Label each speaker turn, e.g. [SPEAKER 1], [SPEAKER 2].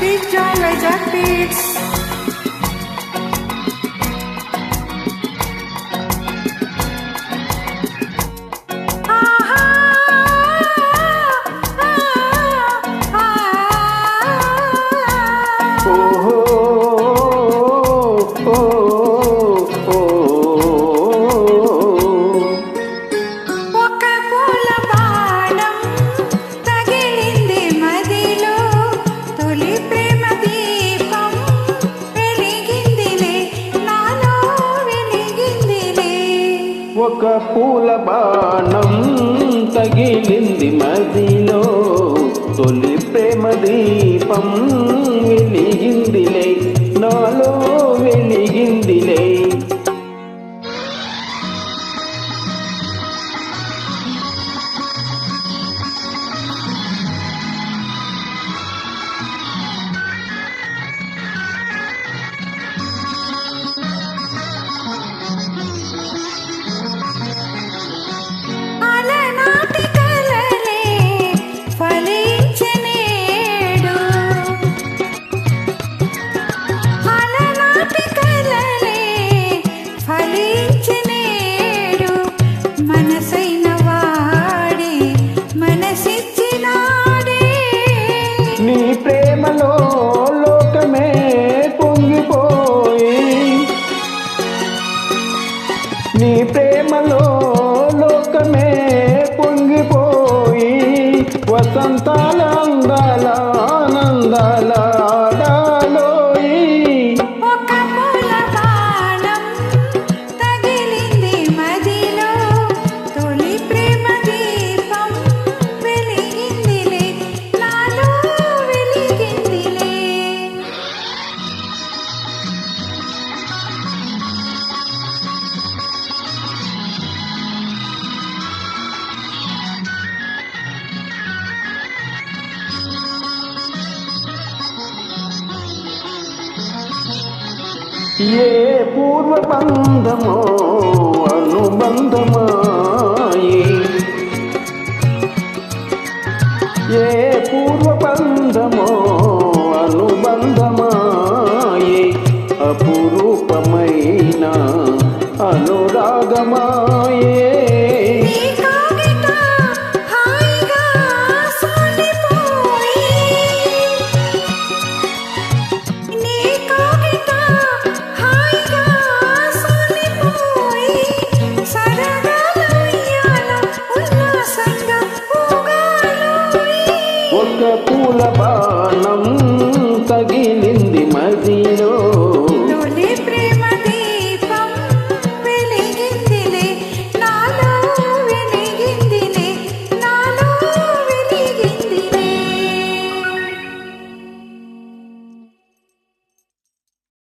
[SPEAKER 1] Big Joy by Jack Beats. oh, oh.
[SPEAKER 2] oh, oh, oh.
[SPEAKER 1] ఒక పూల బాణం తగిలింది మదిలో తొలి ప్రేమ దీపం
[SPEAKER 2] నీ ప్రేమలో లోకమే పొంగిపోయి వసంతాల అందాల ఆనందాల
[SPEAKER 1] ఆడా
[SPEAKER 2] ఏ పూర్వ బంధమో అనుబంధమాయి? ఏ పూర్వ బంధమో అనుబంధమాయి? అపురూపమైన అనురాగమా? బాణం తగిలింది మదిలో.